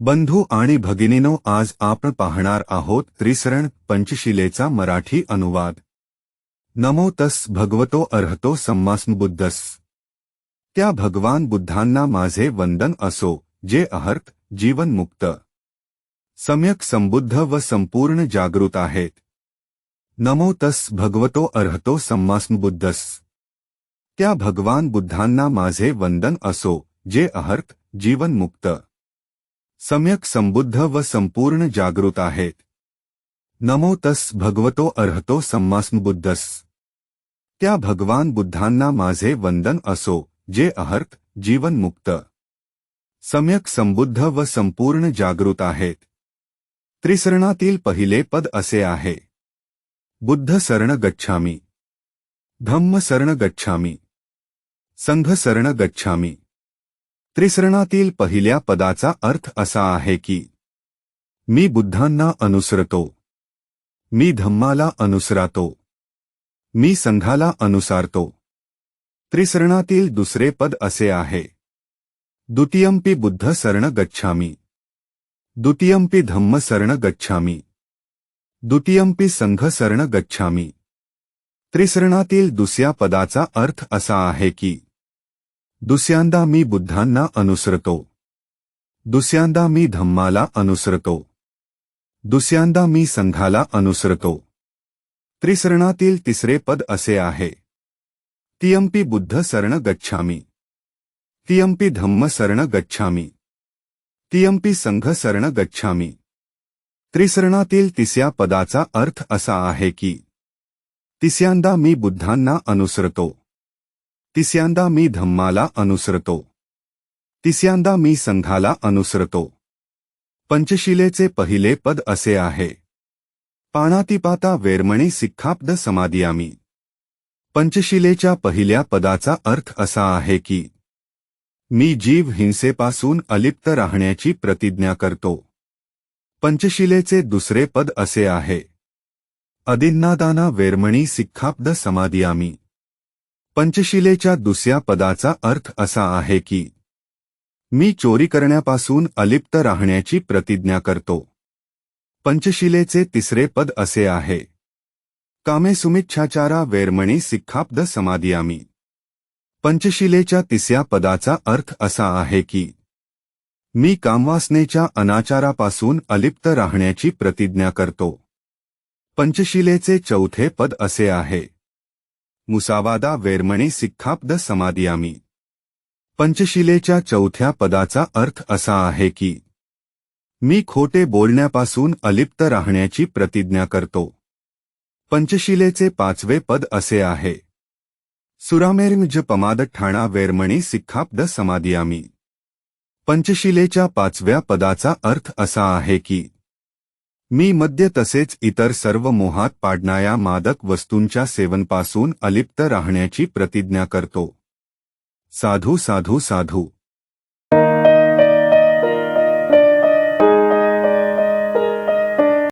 बंधू आणि भगिनीनो आज आपण पाहणार आहोत त्रिसरण पंचशिलेचा मराठी अनुवाद. नमो तस भगवतो अर्हतो सम्मास्मबुद्धस त्या भगवान बुद्धांना माझे वंदन असो जे अहर्त जीवनमुक्त सम्यक संबुद्ध व संपूर्ण जागृत आहेत. नमो तस भगवतो अर्हतो सम्मास्मबुद्धस त्या भगवान बुद्धांना माझे वंदन असो जे अहर्त जीवनमुक्त सम्यक संबुद्ध व संपूर्ण जागृत आहेत नमो तस भगवतो अर्हतो सम्मास्मबुद्धस। त्या भगवान बुद्धांना माझे वंदन असो, जे अहर्त जीवनमुक्त सम्यक संबुद्ध व संपूर्ण जागृत आहेत त्रिसरणातील पहिले पद असे आहे। बुद्ध शरण गच्छामी। धम्म शरण गच्छामी। संघ शरण गच्छामी। त्रिसरणातील पहिल्या पदाचा अर्थ असा आहे की मी बुद्धांना अनुसरतो. मी धम्माला अनुसरातो. मी संघाला अनुसारतो. त्रिसरणातील दुसरे पद असे आहे. द्वितीयंपी बुद्ध सर्ण गच्छामी. द्वितीयंपी धम्म सर्ण गच्छामी. द्वितीयंपी संघ शरण गच्छामी. त्रिसरणातील दुसऱ्या पदाचा अर्थ असा आहे की दुसऱ्यांदा मी बुद्धांना अनुसरतो. दुसऱ्यांदा मी धम्माला अनुसरतो. दुसऱ्यांदा मी संघाला अनुसरतो. त्रिसरणातील तिसरे पद असे आहे. तियंपी बुद्ध सरण गच्छामी. तियंपी धम्म सरण गच्छामी. तियंपी संघ सरण गच्छामी. त्रिसरणातील तिसऱ्या पदाचा अर्थ असा आहे की तिसऱ्यांदा मी बुद्धांना अनुसरतो. तिसऱ्यांदा मी धम्माला अनुसरतो. तिसऱ्यांदा मी संघाला अनुसरतो. पंचशिलेचे पहिले पद असे आहे. पाणातिपाता वेरमणी सिक्खाब्द समाधियामी. पंचशिलेच्या पहिल्या पदाचा अर्थ असा आहे की मी जीव हिंसेपासून अलिप्त राहण्याची प्रतिज्ञा करतो. पंचशिलेचे दुसरे पद असे आहे. अदिन्नादाना वेरमणी सिक्खाब्द समाधियामी. पंचशिलेच्या दुसऱ्या पदाचा अर्थ असा आहे की मी चोरी करण्यापासून अलिप्त राहण्याची प्रतिज्ञा करतो. पंचशिलेचे तिसरे पद असे आहे. कामे सुमिच्छाचारा वेरमणी सिक्खाब्द समाधियामी. पंचशिलेच्या तिसऱ्या पदाचा अर्थ असा आहे की मी कामवासनेच्या अनाचारापासून अलिप्त राहण्याची प्रतिज्ञा करतो. पंचशिलेचे चौथे पद असे आहे. मुसावादा वेरमणे सिक्खाब्द समाधियामी. पंचशिलेच्या चौथ्या पदाचा अर्थ असा आहे की मी खोटे बोलण्यापासून अलिप्त राहण्याची प्रतिज्ञा करतो. पंचशिलेचे पाचवे पद असे आहे. सुरामेरमिज पमाद ठाणा वेरमणी सिक्खाब्द समाधियामी. पंचशिलेच्या पाचव्या पदाचा अर्थ असा आहे की मी मद्य तसेच इतर सर्व मोहात पाडणाऱ्या मादक वस्तूंच्या सेवनपासून अलिप्त राहण्याची प्रतिज्ञा करतो. साधू साधू साधू.